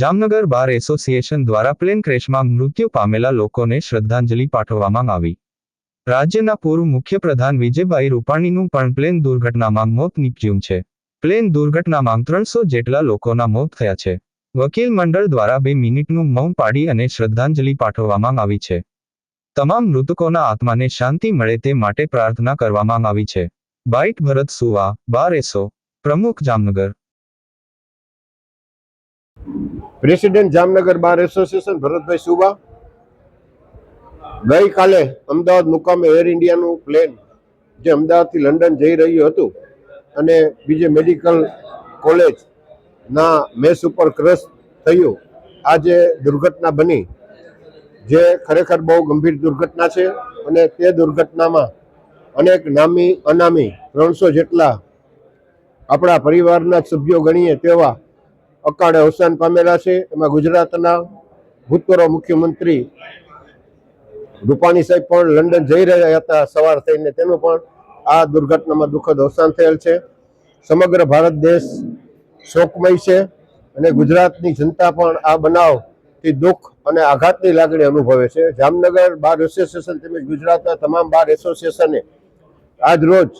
Jamnagar bar association દ્વારા plane ક્રેશમાં મૃત્યુ પામેલા લોકોને શ્રદ્ધાંજલિ પાઠવવામાં આવી. રાજ્યના પૂર્વ મુખ્યપ્રધાન વિજયભાઈ રૂપાણીનું પણ પ્લેન દુર્ઘટનામાં મોત નીપજ્યું છે. પ્લેન દુર્ઘટનામાં ત્રણસો જેટલા લોકોના મોત થયા છે. વકીલ મંડળ દ્વારા બે મિનિટનું મૌન પાડી અને શ્રદ્ધાંજલિ પાઠવવામાં આવી છે. તમામ મૃતકોના આત્માને શાંતિ મળે તે માટે પ્રાર્થના કરવામાં આવી છે. બાઇટ ભરત સુવા, બાર એસો, પ્રમુખ Jamnagar. President Jamnagar bar association Bharatbhai Suba ગઈકાલે અમદાવાદ મુકામે એર ઇન્ડિયાનું પ્લેન જે અમદાવાદથી લંડન જઈ રહ્યું હતું અને બીજે મેડિકલ કોલેજના મેસ ઉપર ક્રશ થયું. આ જે દુર્ઘટના બની, જે ખરેખર બહુ ગંભીર દુર્ઘટના છે અને તે દુર્ઘટનામાં અનેક નામી અનામી ત્રણસો જેટલા આપણા પરિવારના સભ્યો ગણીએ તેવા અકાળે અવસાન પામેલા છે. એમાં ગુજરાતના ભૂતપૂર્વ મુખ્યમંત્રી રૂપાણી સાહેબ પણ લંડન જઈ રહ્યા હતા સવાર થઈને. તેનું પણ આ દુર્ઘટનામાં દુઃખદ અવસાન થયેલ છે. સમગ્ર ભારત દેશ શોકમય છે અને ગુજરાતની જનતા પણ આ બનાવથી દુઃખ અને આઘાતની લાગણી અનુભવે છે. જામનગર બાર એસોસિએશન તેમજ ગુજરાતના તમામ બાર એસોસિએશને આજ રોજ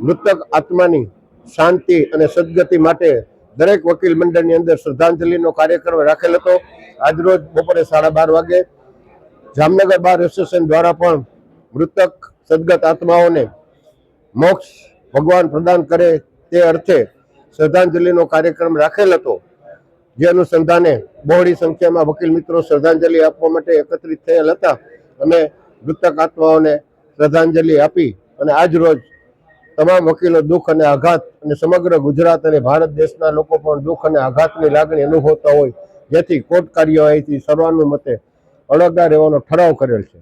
મૃતક આત્માની શાંતિ અને સદગતિ માટે દરેક વકીલ મંડળની અંદર શ્રદ્ધાંજલિનો કાર્યક્રમ રાખેલ હતો. આજરોજ બપોરે સાડા બાર વાગે જામનગર બાર એસોસિએશન દ્વારા પણ મૃતક સદગત આત્માઓને મોક્ષ ભગવાન પ્રદાન કરે તે અર્થે શ્રદ્ધાંજલિનો કાર્યક્રમ રાખેલ હતો. જે અનુસંધાને બહોળી સંખ્યામાં વકીલ મિત્રો શ્રદ્ધાંજલિ આપવા માટે એકત્રિત થયેલ હતા અને મૃતક આત્માઓને શ્રદ્ધાંજલિ આપી અને આજ રોજ તમામ વકીલો દુઃખ અને આઘાત અને સમગ્ર ગુજરાત અને ભારત દેશના લોકો પણ દુઃખ અને આઘાતની લાગણી અનુભવતા હોય, જેથી કોર્ટ કાર્યવાહીથી સર્વાનુમતે અળગા રહેવાનો ઠરાવ કરેલ છે.